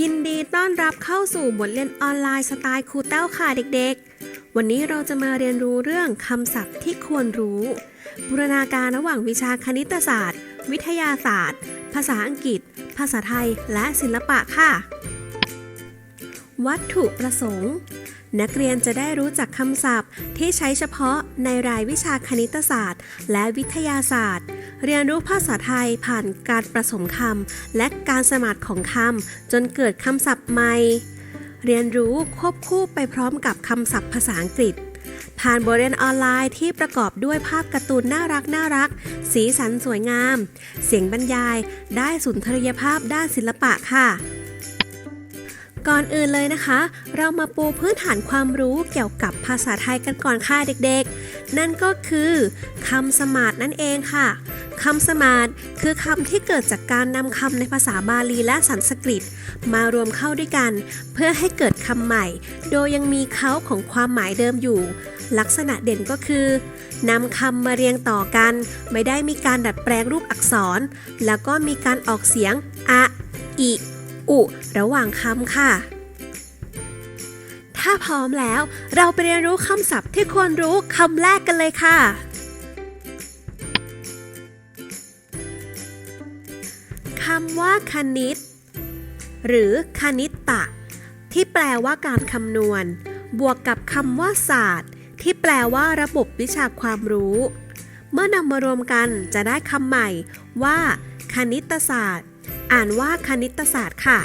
ยินดีต้อนรับเข้าสู่บทเรียนออนไลน์สไตล์ครูเต้าค่ะเด็กๆ วันนี้เราจะมาเรียนรู้เรื่องคำศัพท์ที่ควรรู้ บูรณาการระหว่างวิชาคณิตศาสตร์ วิทยาศาสตร์ ภาษาอังกฤษ ภาษาไทย และศิลปะค่ะ วัตถุประสงค์ นักเรียนจะได้รู้จักคำศัพท์ที่ใช้เฉพาะในรายวิชาคณิตศาสตร์ และวิทยาศาสตร์ เรียนรู้ภาษาไทยผ่านการผสมคำและการสมานของคำจนเกิดคำศัพท์ใหม่ เรียนรู้ควบคู่ไปพร้อมกับคำศัพท์ภาษาอังกฤษ ผ่านบทเรียนออนไลน์ที่ประกอบด้วยภาพการ์ตูนน่ารักน่ารัก สีสันสวยงาม เสียงบรรยาย ได้สุนทรียภาพด้านศิลปะค่ะ ก่อนอื่นเลยนะคะ เรามาปูพื้นฐานความรู้เกี่ยวกับภาษาไทยกันก่อนค่ะเด็กๆ นั่นก็คือคำสมาร์ทนั่นเองค่ะคำสมาร์ทคือคำที่เกิดจากการนำคำในภาษาบาลีและสันสกฤต มารวมเข้าด้วยกัน เพื่อให้เกิดคำใหม่ โดยยังมีเขาของความหมายเดิมอยู่ ลักษณะเด่นก็คือนำคำมาเรียงต่อกัน ไม่ได้มีการดัดแปลงรูปอักษร แล้วก็มีการออกเสียงอะ อิ อุ ระหว่างคำค่ะ ถ้าพร้อมแล้วเราไปเรียนรู้คำศัพท์ที่ควรรู้คำแรกกันเลยค่ะ คำว่าคณิต หรือคณิตตะ ที่แปลว่าการคำนวณ บวกกับคำว่าศาสตร์ ที่แปลว่าระบบวิชาความรู้ เมื่อนำมารวมกันจะได้คำใหม่ว่า คณิตศาสตร์ อ่านว่าคณิตศาสตร์ค่ะ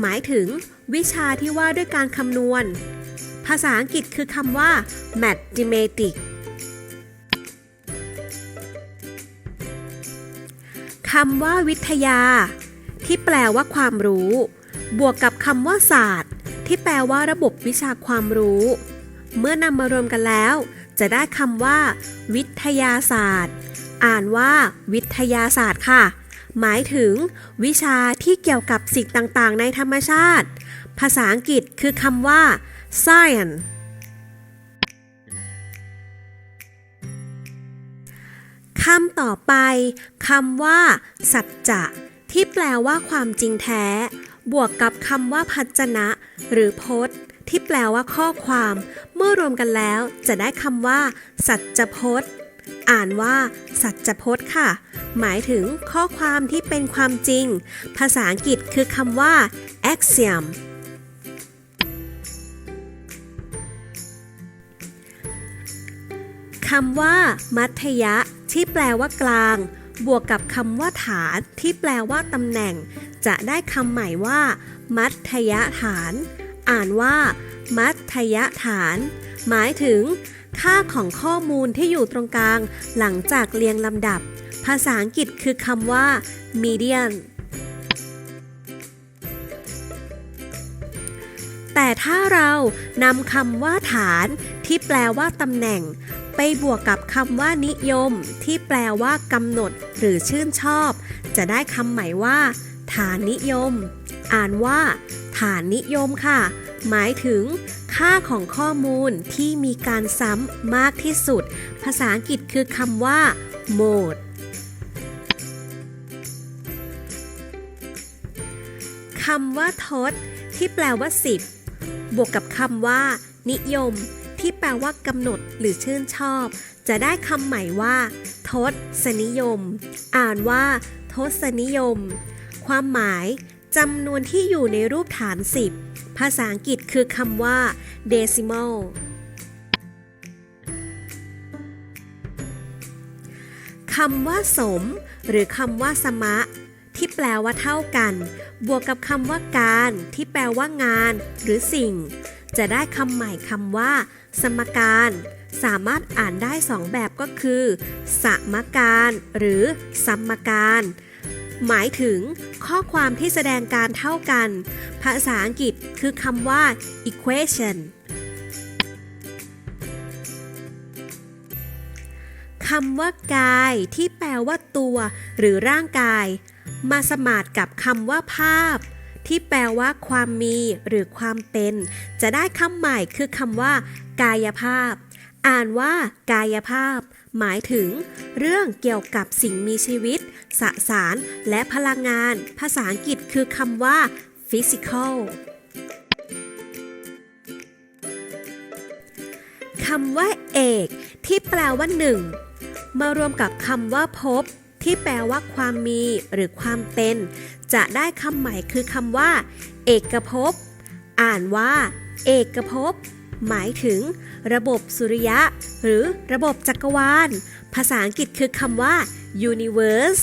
หมายถึง วิชาที่ว่าด้วยการคำนวณ ภาษาอังกฤษคือคำว่า mathematics คำว่าวิทยา ที่แปลว่าความรู้ บวกกับคำว่าศาสตร์ ที่แปลว่าระบบวิชาความรู้ เมื่อนำมารวมกันแล้ว จะได้คำว่า วิทยาศาสตร์ อ่านว่า วิทยาศาสตร์ค่ะ หมายถึง วิชาที่เกี่ยวกับสิ่งต่างๆ ในธรรมชาติ ภาษาอังกฤษคือคำว่า science คำต่อไปคำว่า สัจจะ ที่แปลว่าความจริงแท้ บวกกับคำว่าพัจนะ หรือพจน์ ที่แปลว่าข้อความ เมื่อรวมกันแล้วจะได้คำว่า สัจพจน์ อ่านว่า สัจพจน์ค่ะ หมายถึงข้อความที่เป็นความจริง ภาษาอังกฤษคือคำว่า axiom คำว่า มัธยะ ที่แปลว่ากลาง บวกกับคำว่าฐานที่แปลว่าตำแหน่ง จะได้คำใหม่ว่า มัธยฐาน อ่านว่า มัธยฐาน หมายถึง ค่าของข้อมูลที่อยู่ตรงกลาง หลังจากเรียงลำดับ ภาษาอังกฤษคือคำว่า median แต่ถ้าเรานำคำว่าฐานที่แปลว่าตำแหน่ง ไปบวกกับคำว่านิยม ที่แปลว่ากำหนด หรือชื่นชอบ จะได้คำใหม่ว่า ฐานนิยม อ่านว่า ฐานนิยมค่ะ หมายถึง ค่าของข้อมูลที่มีการซ้ำมากที่สุด ภาษาอังกฤษคือคำว่า mode คำว่าทศที่แปลว่า 10 บวกกับคำว่า นิยม ที่แปลว่ากำหนดหรือชื่นชอบ จะได้คำใหม่ว่า ทศนิยม อ่านว่า ทศนิยม ความหมายจำนวนที่อยู่ในรูปฐาน 10 ภาษาอังกฤษคือคำว่า decimal คำว่าสม หรือคำว่าสมะ ที่แปลว่าเท่ากัน บวกกับคำว่าการ ที่แปลว่างาน หรือสิ่ง จะได้คำใหม่คำว่า สมการ สามารถอ่านได้สองแบบก็คือ สมการ หรือ สมการ หมายถึงข้อความที่แสดงการเท่ากัน ภาษาอังกฤษคือคำว่า equation คำว่ากายที่แปลว่าตัว หรือร่างกาย มาสมาดกับคำว่าภาพ ที่แปลว่าความมีหรือความเป็น จะได้คำใหม่คือคำว่า กายภาพ อ่านว่ากายภาพ หมายถึง เรื่องเกี่ยวกับสิ่งมีชีวิต สสาร และพลังงาน ภาษาอังกฤษคือคำว่า physical คำว่าเอก ที่แปลว่าหนึ่ง มารวมกับคำว่าพบ ที่แปลว่าความมีหรือความเป็น จะได้คำใหม่คือคำว่า เอกภพ อ่านว่า เอกภพ หมายถึง ระบบสุริยะ หรือระบบจักรวาล ภาษาอังกฤษคือคำว่า universe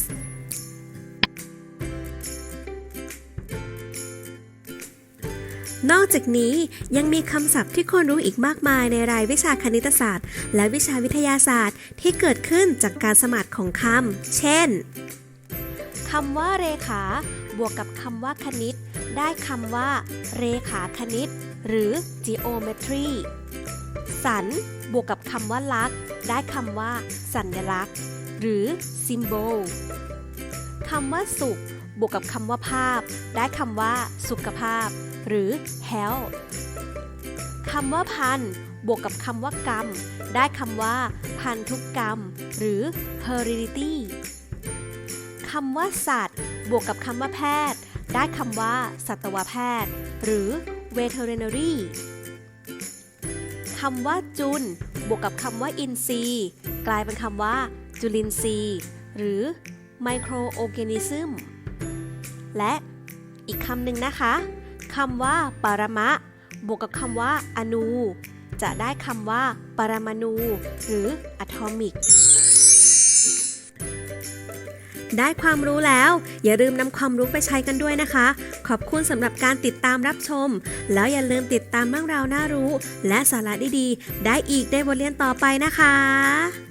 นอกจากนี้ยังมีคำศัพท์ที่ควรรู้อีกมากมายในรายวิชาคณิตศาสตร์ และวิชาวิทยาศาสตร์ที่เกิดขึ้นจากการสมัครของคำ เช่น คำว่าเรขา บวกกับคำว่าคณิต ได้คำว่า เรขาคณิต หรือ geometry สัน บวกกับคำว่าลักษณ์ได้คำว่า สัญลักษณ์ หรือ symbol คำว่าสุข บวกกับคำว่าภาพ ได้คำว่า สุขภาพ หรือ health คำว่าพัน บวกกับคำว่ากรรม ได้คำว่า พันธุกรรม หรือ heredity คำว่าสัตว์ บวกกับคำว่าแพทย์ ได้คำว่า สัตวแพทย์ หรือ veterinary คำว่าจุลบวกกับคำว่าอินทรีกลายเป็นคำว่า จุลินทรีย์หรือ microorganism และอีกคำหนึ่งนะคะคำว่า ปรมะ บวกกับคำว่า อนู จะได้คำว่า ปรมาณูหรือ atomic ได้ความรู้แล้ว อย่าลืมนำความรู้ไปใช้กันด้วยนะคะ ขอบคุณสำหรับการติดตามรับชม แล้วอย่าลืมติดตามเรื่องราวน่ารู้ และสาระดีๆ ได้อีกในบทเรียนต่อไปนะคะ